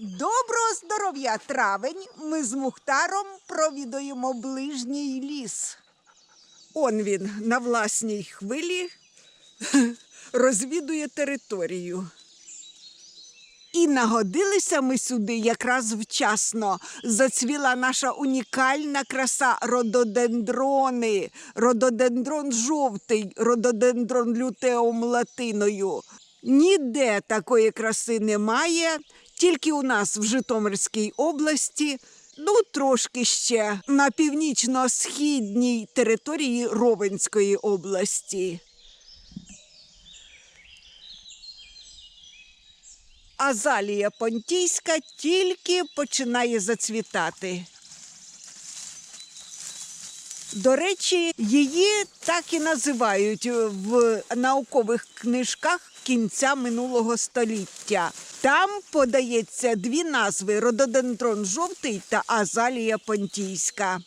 Доброго здоров'я, травень. Ми з Мухтаром провідуємо ближній ліс. Он він на власній хвилі розвідує територію. І нагодилися ми сюди якраз вчасно. Зацвіла наша унікальна краса рододендрони. Рододендрон жовтий, рододендрон лютеум латиною. Ніде такої краси немає, тільки у нас в Житомирській області, ну трошки ще на північно-східній території Ровенської області. Азалія Понтійська тільки починає зацвітати. До речі, її так і називають в наукових книжках кінця минулого століття. Там подається дві назви: рододендрон жовтий та азалія понтійська.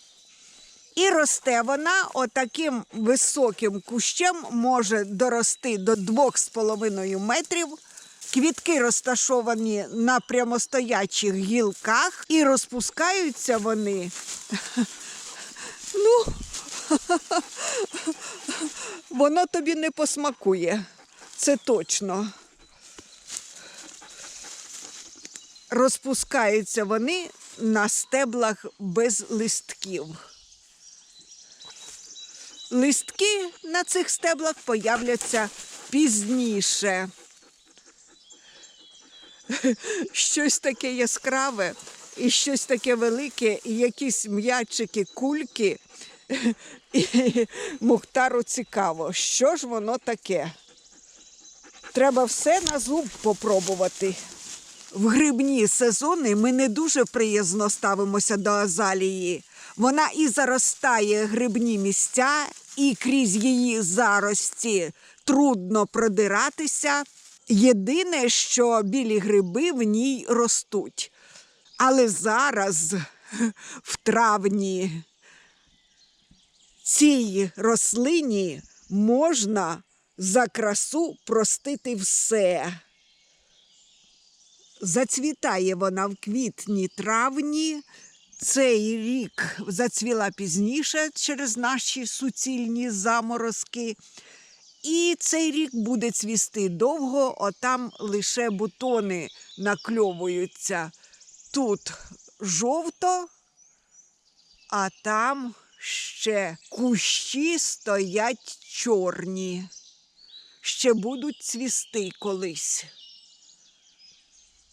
І росте вона отаким високим кущем, може дорости до 2,5 метрів. Квітки розташовані на прямостоячих гілках і розпускаються вони. Ну, воно тобі не посмакує, це точно. Розпускаються вони на стеблах без листків. Листки на цих стеблах появляться пізніше. Щось таке яскраве і щось таке велике, і якісь м'ячики, кульки. І Мухтару цікаво, що ж воно таке. Треба все на зуб попробувати. В грибні сезони ми не дуже приязно ставимося до азалії. Вона і заростає грибні місця, і крізь її зарості трудно продиратися. Єдине, що білі гриби в ній ростуть. Але зараз, в травні, цій рослині можна за красу простити все. Зацвітає вона в квітні-травні. Цей рік зацвіла пізніше через наші суцільні заморозки. І цей рік буде цвісти довго, отам лише бутони накльовуються. Тут жовто, а там ще кущі стоять чорні. Ще будуть цвісти колись.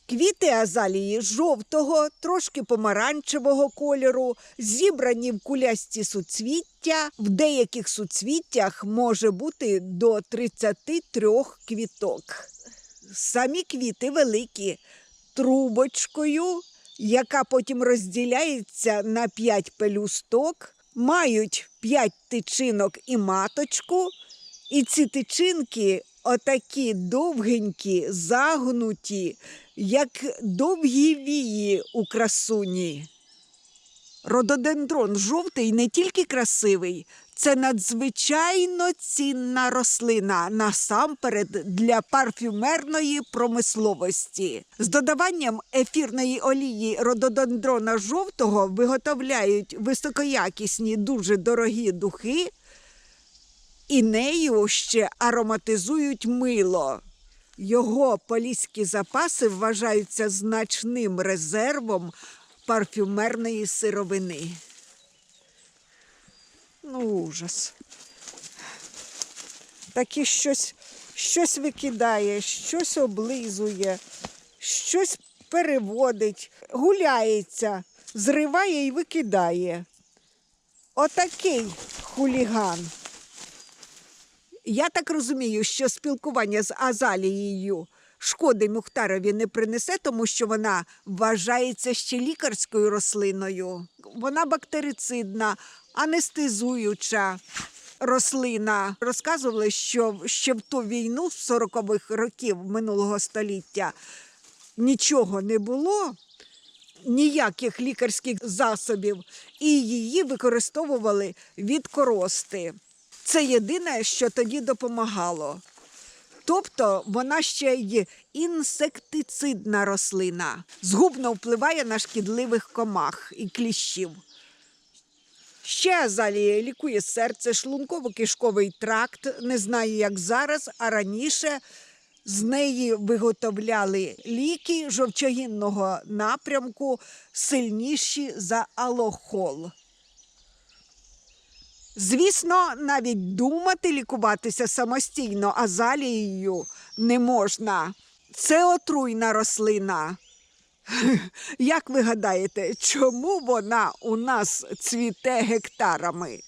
Квіти азалії жовтого, трошки помаранчевого кольору, зібрані в кулясті суцвіття. В деяких суцвіттях може бути до 33 квіток. Самі квіти великі, трубочкою, яка потім розділяється на 5 пелюсток, мають 5 тичинок і маточку. І ці тичинки отакі довгенькі, загнуті, як довгі вії у красуні. Рододендрон жовтий не тільки красивий, це надзвичайно цінна рослина насамперед для парфюмерної промисловості. З додаванням ефірної олії рододендрона жовтого виготовляють високоякісні, дуже дорогі духи, і нею ще ароматизують мило. Його поліські запаси вважаються значним резервом парфюмерної сировини. Ну, ужас. Такі щось, щось викидає, щось облизує, щось переводить, гуляється, зриває і викидає. Отакий хуліган. Я так розумію, що спілкування з Азалією шкоди Мухтарові не принесе, тому що вона вважається ще лікарською рослиною. Вона бактерицидна, анестезуюча рослина. Розказували, що ще в ту війну з 40-х років минулого століття нічого не було. Ніяких лікарських засобів, і її використовували від корости. Це єдине, що тоді допомагало. Тобто вона ще й інсектицидна рослина. Згубно впливає на шкідливих комах і кліщів. Ще азалія лікує серце, шлунково-кишковий тракт. Не знаю, як зараз, а раніше з неї виготовляли ліки жовчогінного напрямку, сильніші за алохол. Звісно, навіть думати лікуватися самостійно азалією не можна. Це отруйна рослина. Як ви гадаєте, чому вона у нас цвіте гектарами?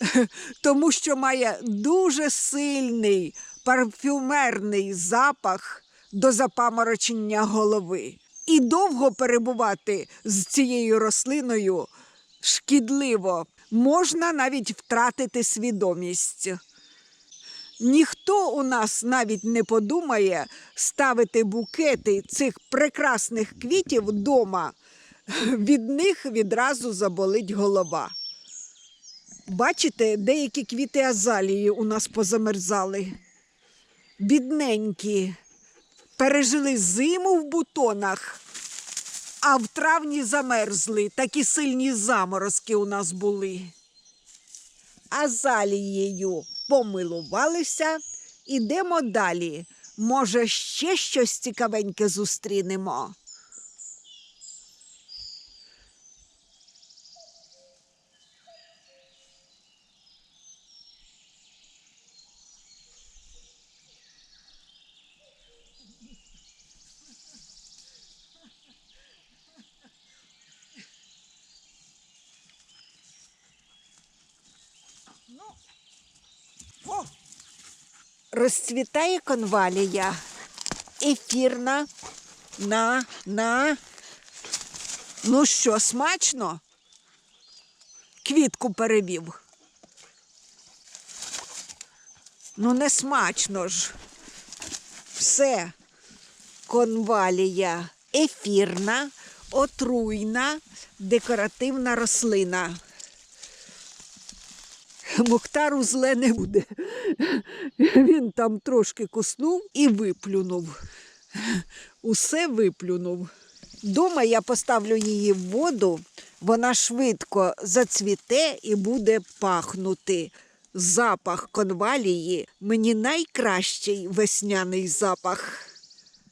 Тому що має дуже сильний парфюмерний запах до запаморочення голови. І довго перебувати з цією рослиною шкідливо, можна навіть втратити свідомість. Ніхто у нас навіть не подумає ставити букети цих прекрасних квітів вдома. Від них відразу заболить голова. Бачите, деякі квіти азалії у нас позамерзали. Бідненькі, пережили зиму в бутонах, а в травні замерзли. Такі сильні заморозки у нас були азалією помилувалися. Ідемо далі. Може, ще щось цікавеньке зустрінемо. Розцвітає конвалія. Ефірна. На, на. Ну що, смачно? Квітку перевів. Ну, не смачно ж. Все. Конвалія ефірна, отруйна, декоративна рослина. Мухтару зле не буде. Він там трошки куснув і виплюнув. Усе виплюнув. Дома я поставлю її в воду, вона швидко зацвіте і буде пахнути. Запах конвалії мені найкращий весняний запах.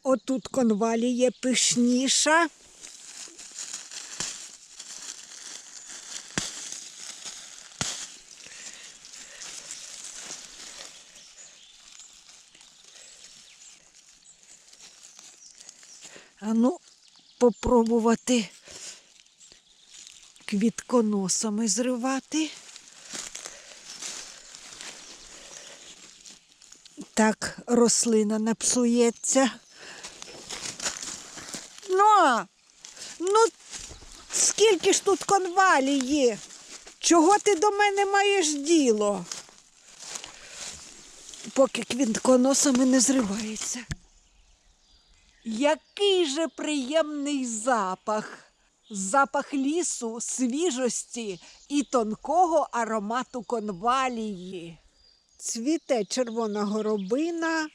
Отут конвалія пишніша. Ну, попробувати квітконосами зривати. Так рослина не псується. Ну, ну, скільки ж тут конвалії? Чого ти до мене маєш діло? Поки квітконосами не зривається. Який же приємний запах! Запах лісу, свіжості і тонкого аромату конвалії. Цвіте червона горобина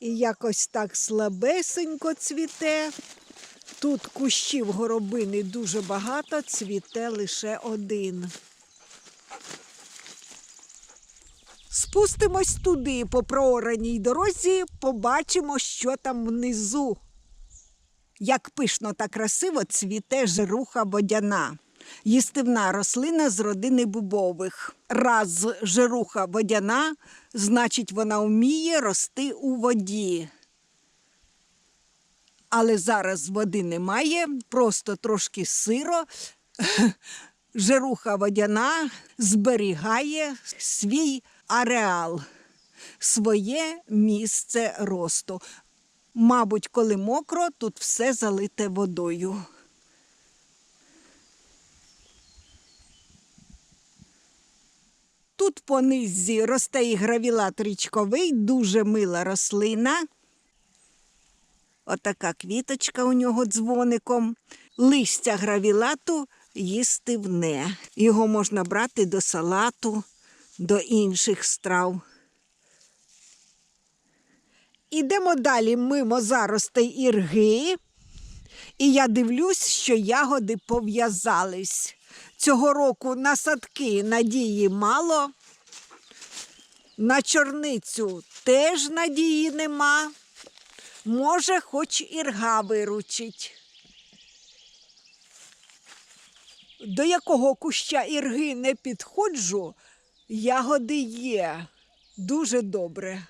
і якось так слабесенько цвіте. Тут кущів горобини дуже багато, цвіте лише один. Спустимось туди по проораній дорозі, побачимо, що там внизу. Як пишно та красиво цвіте жируха водяна. Їстивна рослина з родини бубових. Раз жируха водяна, значить, вона вміє рости у воді. Але зараз води немає, просто трошки сиро. Жируха водяна зберігає свій ареал, своє місце росту. Мабуть, коли мокро, тут все залите водою. Тут по низі росте і гравілат річковий, дуже мила рослина. Отака квіточка у нього дзвоником. Листя гравілату їстивне. Його можна брати до салату, до інших страв. Ідемо далі мимо заростей ірги. І я дивлюсь, що ягоди пов'язались. Цього року на садки надії мало. На чорницю теж надії нема. Може, хоч ірга виручить. До якого куща ірги не підходжу, ягоди є. Дуже добре.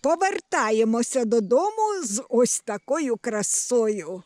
Повертаємося додому з ось такою красою.